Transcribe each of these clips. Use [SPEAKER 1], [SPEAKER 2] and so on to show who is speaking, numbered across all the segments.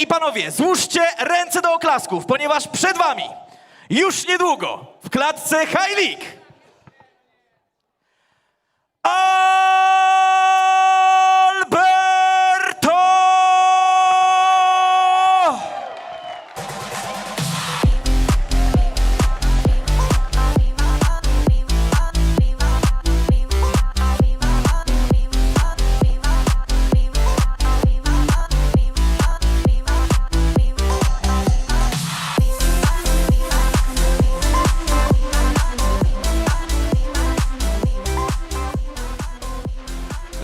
[SPEAKER 1] i panowie, złóżcie ręce do oklasków, ponieważ przed wami już niedługo w klatce High League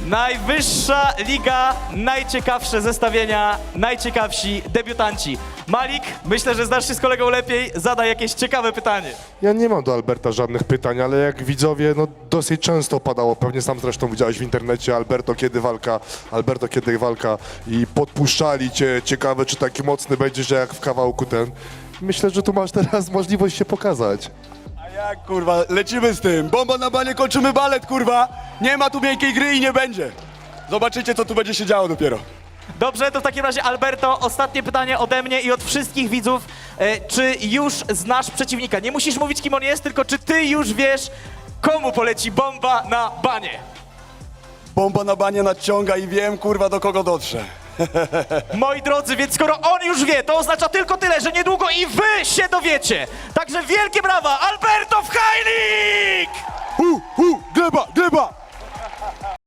[SPEAKER 1] Najwyższa liga, najciekawsze zestawienia, najciekawsi debiutanci. Malik, myślę, że znasz się z kolegą lepiej, zadaj jakieś ciekawe pytanie.
[SPEAKER 2] Ja nie mam do Alberta żadnych pytań, ale jak widzowie, no dosyć często padało, pewnie sam zresztą widziałeś w internecie, Alberto kiedy walka, Alberto kiedy walka i podpuszczali cię, ciekawe czy taki mocny będziesz jak w kawałku ten. Myślę, że tu masz teraz możliwość się pokazać.
[SPEAKER 3] Jak kurwa, lecimy z tym. Bomba na banie, kończymy balet kurwa. Nie ma tu miękkiej gry i nie będzie. Zobaczycie co tu będzie się działo dopiero.
[SPEAKER 1] Dobrze, to w takim razie Alberto, ostatnie pytanie ode mnie i od wszystkich widzów. E, czy już znasz przeciwnika? Nie musisz mówić, kim on jest, tylko czy ty już wiesz, komu poleci bomba na banie?
[SPEAKER 3] Bomba na banie nadciąga i wiem kurwa do kogo dotrze.
[SPEAKER 1] Moi drodzy, więc skoro on już wie, to oznacza tylko tyle, że niedługo i wy się dowiecie. Także wielkie brawa, Alberto w